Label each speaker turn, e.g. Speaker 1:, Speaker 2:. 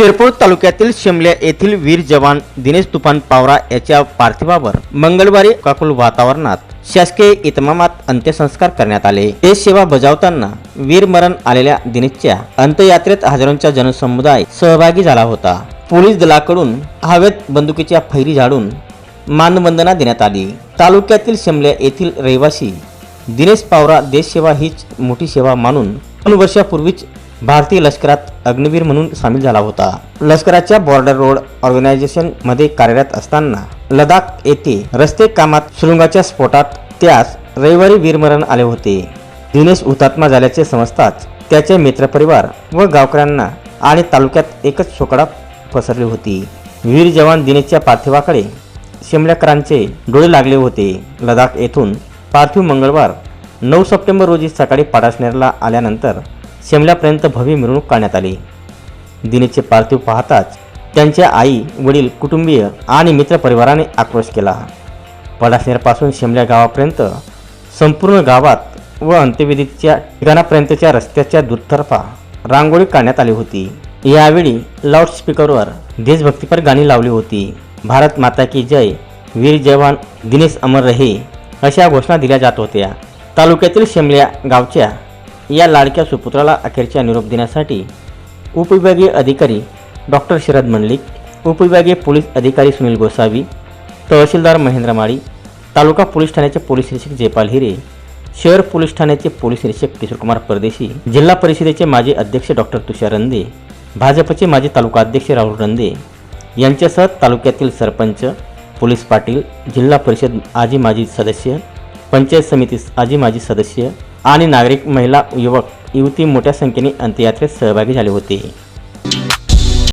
Speaker 1: शिरपूर तालुक्यातील शिमल्या येथील वीर जवान दिनेश तुफान पावरा याच्या पार्थिवावर मंगळवारी काकुल वातावरणात शासकीय इतमामात अंत्यसंस्कार करण्यात आले. देश सेवा बजावताना वीरमरण आलेल्या दिनेशच्या अंत्ययात्रेत हजारोंचा जनसमुदाय सहभागी झाला होता. पोलीस दलाकडून हवेत बंदुकीच्या फैरी झाडून मानवंदना देण्यात आली. तालुक्यातील शिमल्या येथील रहिवासी दिनेश पावरा देशसेवा हीच मोठी सेवा मानून दोन वर्षापूर्वीच भारतीय लष्करात अग्निवीर म्हणून सामील झाला होता. लष्कराच्या बॉर्डर रोड ऑर्गनायझेशनमध्ये कार्यरत असताना लडाख येथे रस्ते कामात सुरुंगाच्या स्फोटात त्यास रविवारी वीरमरण आले होते. दिनेश हुतात्मा झाल्याचे समजताच त्याचे मित्रपरिवार व गावकऱ्यांना आणि तालुक्यात एकच शोकडा पसरली होती. वीर जवान दिनेशच्या पार्थिवाकडे शिमल्याकरांचे डोळे लागले होते. लडाख येथून पार्थिव मंगळवार नऊ सप्टेंबर रोजी सकाळी पाडासनेरला आल्यानंतर शिमल्यापर्यंत भव्य मिरवणूक काढण्यात आली. दिनेशचे पार्थिव पाहताच त्यांच्या आई वडील कुटुंबीय आणि मित्रपरिवाराने आक्रोश केला. पडासनेरपासून शिमल्या गावापर्यंत संपूर्ण गावात व अंत्यविधीच्या ठिकाणापर्यंतच्या रस्त्याच्या दुतर्फा रांगोळी काढण्यात आली होती. यावेळी लाऊडस्पीकरवर देशभक्तीपर गाणी लावली होती. भारत माता की जय वीर जवान दिनेश अमर रहे अशा घोषणा दिल्या जात होत्या. तालुक्यातील शिमल्या गावच्या या लाडक्या सुपुत्राला अखेरच्या निरोप देण्यासाठी उपविभागीय अधिकारी डॉक्टर शरद मंडलिक उपविभागीय पोलीस अधिकारी सुनील गोसावी तहसीलदार महेंद्र माळी तालुका पोलीस ठाण्याचे पोलीस निरीक्षक जयपाल हिरे शहर पोलीस ठाण्याचे पोलीस निरीक्षक किशोरकुमार परदेशी जिल्हा परिषदेचे माजी अध्यक्ष डॉक्टर तुषार रंदे भाजपचे माजी तालुका अध्यक्ष राहुल रंदे यांच्यासह तालुक्यातील सरपंच पोलीस पाटील जिल्हा परिषद आजी माजी सदस्य पंचायत समितीस आजी माजी सदस्य आणि नागरिक महिला युवक युवती मोठ्या संख्येने अंत्ययात्रेत सहभागी झाले होते.